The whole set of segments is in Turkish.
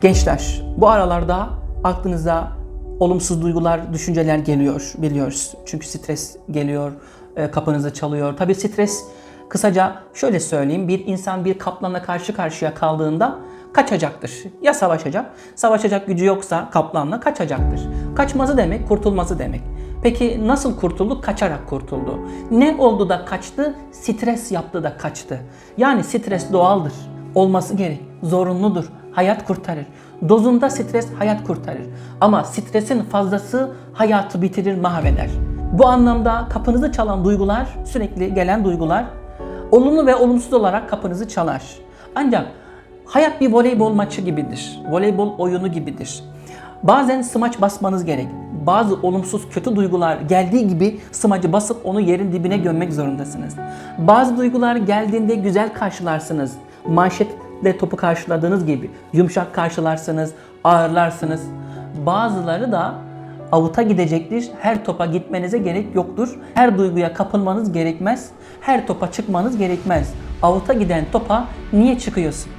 Gençler, bu aralarda aklınıza olumsuz duygular, düşünceler geliyor biliyoruz. Çünkü stres geliyor, e, kapınızı çalıyor. Tabii stres kısaca şöyle söyleyeyim. Bir insan bir kaplanla karşı karşıya kaldığında kaçacaktır. Ya savaşacak, savaşacak gücü yoksa kaplanla kaçacaktır. Kaçması demek, kurtulması demek. Peki nasıl kurtuldu? Kaçarak kurtuldu. Ne oldu da kaçtı? Stres yaptı da kaçtı. Yani stres doğaldır. Olması gerek. Zorunludur. Hayat kurtarır. Dozunda stres hayat kurtarır. Ama stresin fazlası hayatı bitirir, mahveder. Bu anlamda kapınızı çalan duygular, sürekli gelen duygular olumlu ve olumsuz olarak kapınızı çalar. Ancak hayat bir voleybol maçı gibidir. Voleybol oyunu gibidir. Bazen smaç basmanız gerek. Bazı olumsuz kötü duygular geldiği gibi smacı basıp onu yerin dibine gömmek zorundasınız. Bazı duygular geldiğinde güzel karşılarsınız. Manşetle topu karşıladığınız gibi yumuşak karşılarsınız, ağırlarsınız. Bazıları da avuta gidecektir. Her topa gitmenize gerek yoktur. Her duyguya kapılmanız gerekmez. Her topa çıkmanız gerekmez. Avuta giden topa niye çıkıyorsun?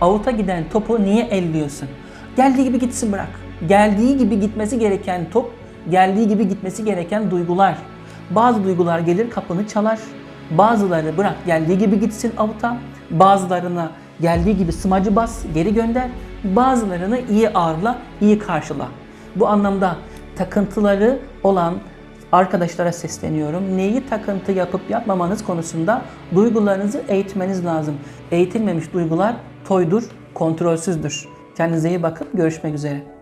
Avuta giden topu niye elliyorsun? Geldiği gibi gitsin bırak. Geldiği gibi gitmesi gereken top, geldiği gibi gitmesi gereken duygular. Bazı duygular gelir kapını çalar. Bazıları bırak geldiği gibi gitsin avuta. Bazılarına geldiği gibi smacı bas, geri gönder. Bazılarını iyi ağırla, iyi karşıla. Bu anlamda takıntıları olan arkadaşlara sesleniyorum. Neyi takıntı yapıp yapmamanız konusunda duygularınızı eğitmeniz lazım. Eğitilmemiş duygular toydur, kontrolsüzdür. Kendinize iyi bakın. Görüşmek üzere.